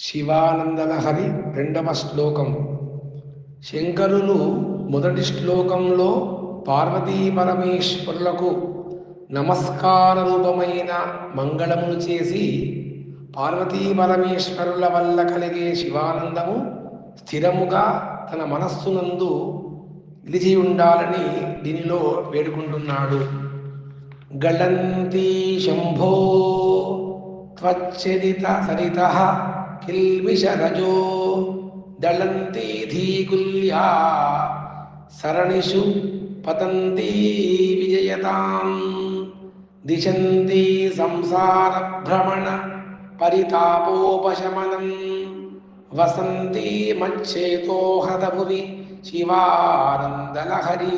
శివానందలహరి రెండవ శ్లోకం. శంకరులు మొదటి శ్లోకంలో పార్వతీ పరమేశ్వరులకు నమస్కార రూపమైన మంగళములు చేసి పార్వతీ పరమేశ్వరుల వల్ల కలిగే శివానందము స్థిరముగా తన మనస్సునందు నిలిచి ఉండాలని దీనిలో వేడుకుంటున్నాడు. గళంతి శంభో త్వచ్చరిత సరిత కిల్మిషరజో దళంతి ధీకుల్యా సరణిషు పతంతి విజయతాం దిశంతి సంసార భ్రమణ పరితాపోపశమనం వసంతి మచ్చేతో హృదభువి శివానందలహరి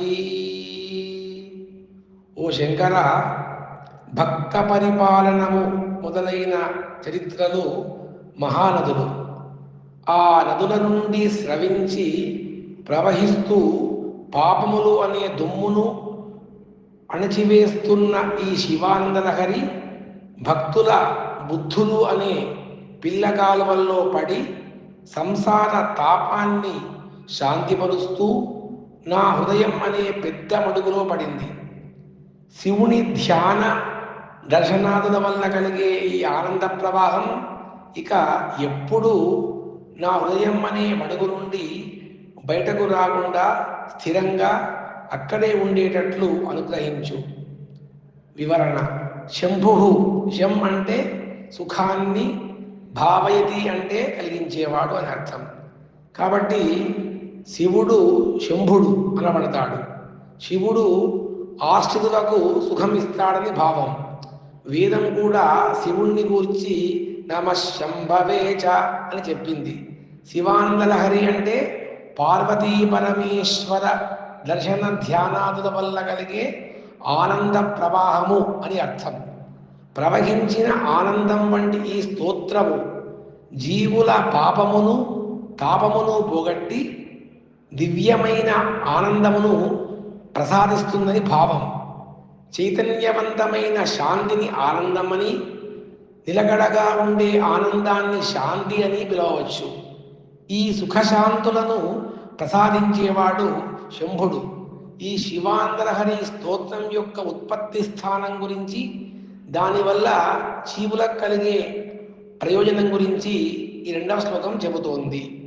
ఓ శంకర భక్త పరిపాలనము మొదలైన చరిత్రలు మహానదులు. ఆ నదుల నుండి స్రవించి ప్రవహిస్తూ పాపములు అనే దుమ్మును అణచివేస్తున్న ఈ శివానందలహరి భక్తుల బుద్ధులు అనే పిల్లకాలువల్లో పడి సంసార తాపాన్ని శాంతిపరుస్తూ నా హృదయం అనే పెద్ద మడుగులో పడింది. శివుని ధ్యాన దర్శనాదుల వల్ల కలిగే ఈ ఆనంద ప్రవాహం ఇక ఎప్పుడూ నా హృదయం అనే మడుగు నుండి బయటకు రాకుండా స్థిరంగా అక్కడే ఉండేటట్లు అనుగ్రహించు. వివరణ. శంభు. శం అంటే సుఖాన్ని భావయతి అంటే కలిగించేవాడు అని అర్థం. కాబట్టి శివుడు శంభుడు అనబడతాడు. శివుడు ఆశ్రితులకు సుఖం ఇస్తాడని భావం. వేదం కూడా శివుణ్ణి గూర్చి నమ శంభవేచ అని చెప్పింది. శివానందలహరి అంటే పార్వతీ పరమేశ్వర దర్శన ధ్యానాదుల వల్ల కలిగే ఆనంద ప్రవాహము అని అర్థం. ప్రవహించిన ఆనందం వంటి ఈ స్తోత్రము జీవుల పాపమును తాపమును పోగొట్టి దివ్యమైన ఆనందమును ప్రసాదిస్తుందని భావం. చైతన్యవంతమైన శాంతిని ఆనందమని నిలకడగా ఉండే ఆనందాన్ని శాంతి అని పిలవవచ్చు. ఈ సుఖశాంతులను ప్రసాదించేవాడు శంభుడు. ఈ శివాంధ్రహరి స్తోత్రం యొక్క ఉత్పత్తి స్థానం గురించి దానివల్ల జీవులకు కలిగే ప్రయోజనం గురించి ఈ రెండవ శ్లోకం చెబుతోంది.